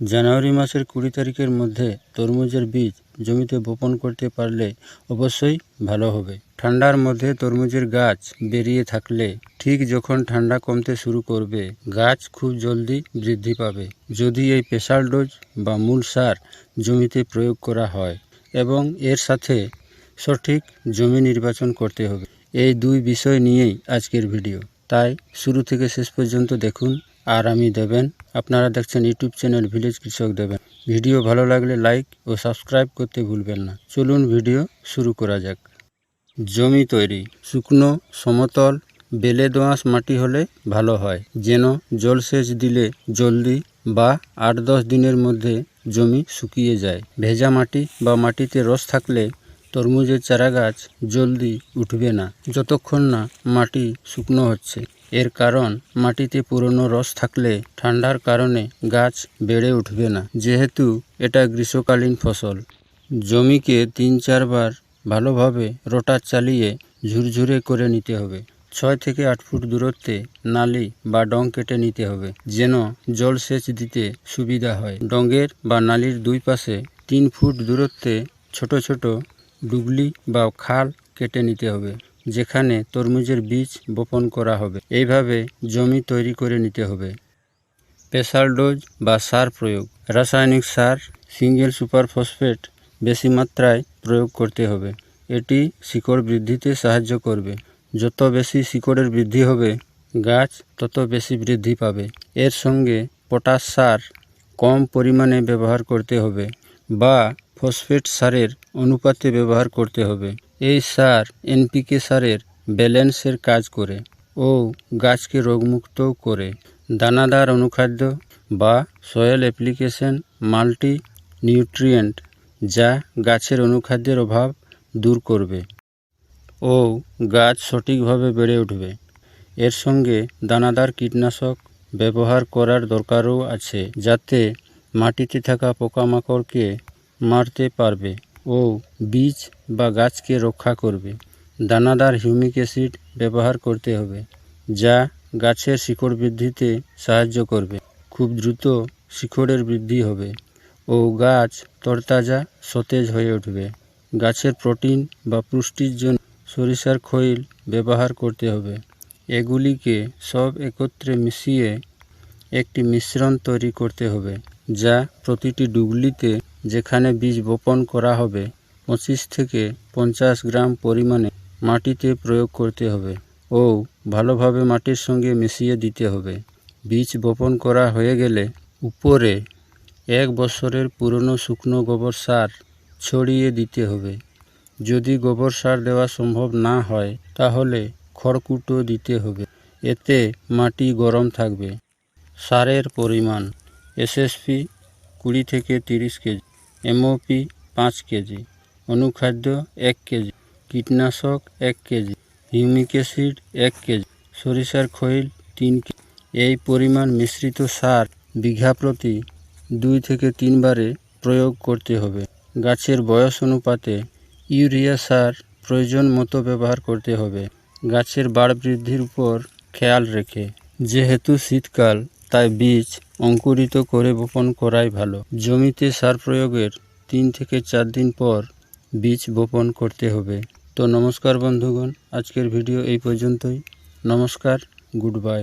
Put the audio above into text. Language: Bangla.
জানুয়ারি মাসের কুড়ি তারিখের মধ্যে তরমুজের বীজ জমিতে বপন করতে পারলে অবশ্যই ভালো হবে। ঠান্ডার মধ্যে তরমুজের গাছ বেরিয়ে থাকলে ঠিক যখন ঠান্ডা কমতে শুরু করবে, গাছ খুব জলদি বৃদ্ধি পাবে। যদি এই স্পেশাল ডোজ বা মূল সার জমিতে প্রয়োগ করা হয় এবং এর সাথে সঠিক জমি নির্বাচন করতে হবে। এই দুই বিষয় নিয়েই আজকের ভিডিও। তাই শুরু থেকে শেষ পর্যন্ত দেখুন। আর আমি দেবেন। আপনারা দেখছেন ইউটিউব চ্যানেল ভিলেজ কৃষক দেবেন। ভিডিও ভালো লাগলে লাইক ও সাবস্ক্রাইব করতে ভুলবেন না। চলুন ভিডিও শুরু করা যাক। জমি তৈরি। শুকনো, সমতল, বেলে দোআঁশ মাটি হলে ভালো হয়। যেন জলসেচ দিলে জলদি বা আট দশ দিনের মধ্যে জমি শুকিয়ে যায়। ভেজা মাটি বা মাটিতে রস থাকলে তরমুজের চারা গাছ জলদি উঠবে না। যতক্ষণ না মাটি শুকনো হচ্ছে। এর কারণ, মাটিতে পুরনো রস থাকলে ঠান্ডার কারণে গাছ বেড়ে উঠবে না। যেহেতু এটা গ্রীষ্মকালীন ফসল, জমিকে তিন চারবার ভালোভাবে রোটার চালিয়ে ঝুরঝুরে করে নিতে হবে। ছয় থেকে আট ফুট দূরত্বে নালি বা ডং কেটে নিতে হবে, যেন জল সেচ দিতে সুবিধা হয়। ডঙ্গের বা নালির দুই পাশে তিন ফুট দূরত্বে ছোট ছোট ডুগলি বা খাল কেটে নিতে হবে। যেখানে তরমুজের বীজ বপন করা হবে। এইভাবে জমি তৈরি করে নিতে হবে। স্পেশাল ডোজ বা সার প্রয়োগ। রাসায়নিক সার, সিঙ্গেল সুপার ফসফেট বেশি মাত্রায় প্রয়োগ করতে হবে। এটি শিকড় বৃদ্ধিতে সাহায্য করবে। যত বেশি শিকড়ের বৃদ্ধি হবে, গাছ তত বেশি বৃদ্ধি পাবে। এর সঙ্গে পটাশ সার কম পরিমাণে ব্যবহার করতে হবে বা ফসফেট সারের অনুপাতে ব্যবহার করতে হবে। এই সার এনপিকে সারের ব্যালেন্সের কাজ করে ও গাছকে রোগমুক্তও করে। দানাদার অনুখাদ্য বা সয়েল অ্যাপ্লিকেশন মাল্টি নিউট্রিয়েন্ট যা গাছের অনুখাদ্যের অভাব দূর করবে ও গাছ সঠিকভাবে বেড়ে উঠবে। এর সঙ্গে দানাদার কীটনাশক ব্যবহার করার দরকারও আছে যাতে মাটিতে থাকা পোকামাকড়কে মারতে পারবে ও বীজ বা গাছকে রক্ষা করবে। দানাদার হিউমিক অ্যাসিড ব্যবহার করতে হবে, যা গাছের শিকড় বৃদ্ধিতে সাহায্য করবে। খুব দ্রুত শিকড়ের বৃদ্ধি হবে ও গাছ তরতাজা, সতেজ হয়ে উঠবে। গাছের প্রোটিন বা পুষ্টির জন্য সরিষার খৈল ব্যবহার করতে হবে। এগুলিকে সব একত্রে মিশিয়ে একটি মিশ্রণ তৈরি করতে হবে, যা প্রতিটি ডুগলিতে যেখানে বীজ বপন করা হবে, পঁচিশ থেকে পঞ্চাশ গ্রাম পরিমাণে মাটিতে প্রয়োগ করতে হবে ও ভালোভাবে মাটির সঙ্গে মিশিয়ে দিতে হবে। বীজ বপন করা হয়ে গেলে উপরে এক বছরের পুরনো শুকনো গোবর সার ছড়িয়ে দিতে হবে। যদি গোবর সার দেওয়া সম্ভব না হয়, তাহলে খড়কুটো দিতে হবে। এতে মাটি গরম থাকবে। সারের পরিমাণ, এসএসপি কুড়ি থেকে তিরিশ কেজি। এমওপি পাঁচ কেজি, অনুখাদ্য এক কেজি, কীটনাশক এক কেজি, হিউমিক অ্যাসিড এক কেজি, সরিষার খৈল তিন কেজি এই পরিমাণ মিশ্রিত সার বিঘা প্রতি দুই থেকে তিনবারে প্রয়োগ করতে হবে। গাছের বয়স অনুপাতে ইউরিয়া সার প্রয়োজন মতো ব্যবহার করতে হবে। গাছের বাড় বৃদ্ধির উপর খেয়াল রেখে, যেহেতু শীতকাল তাই বীজ অঙ্কুরিত করে বপন করাই ভালো। জমিতে সার প্রয়োগের তিন থেকে চার দিন পর বীজ বপন করতে হবে। তো নমস্কার বন্ধুগণ, আজকের ভিডিও এই পর্যন্তই। নমস্কার, গুড বাই।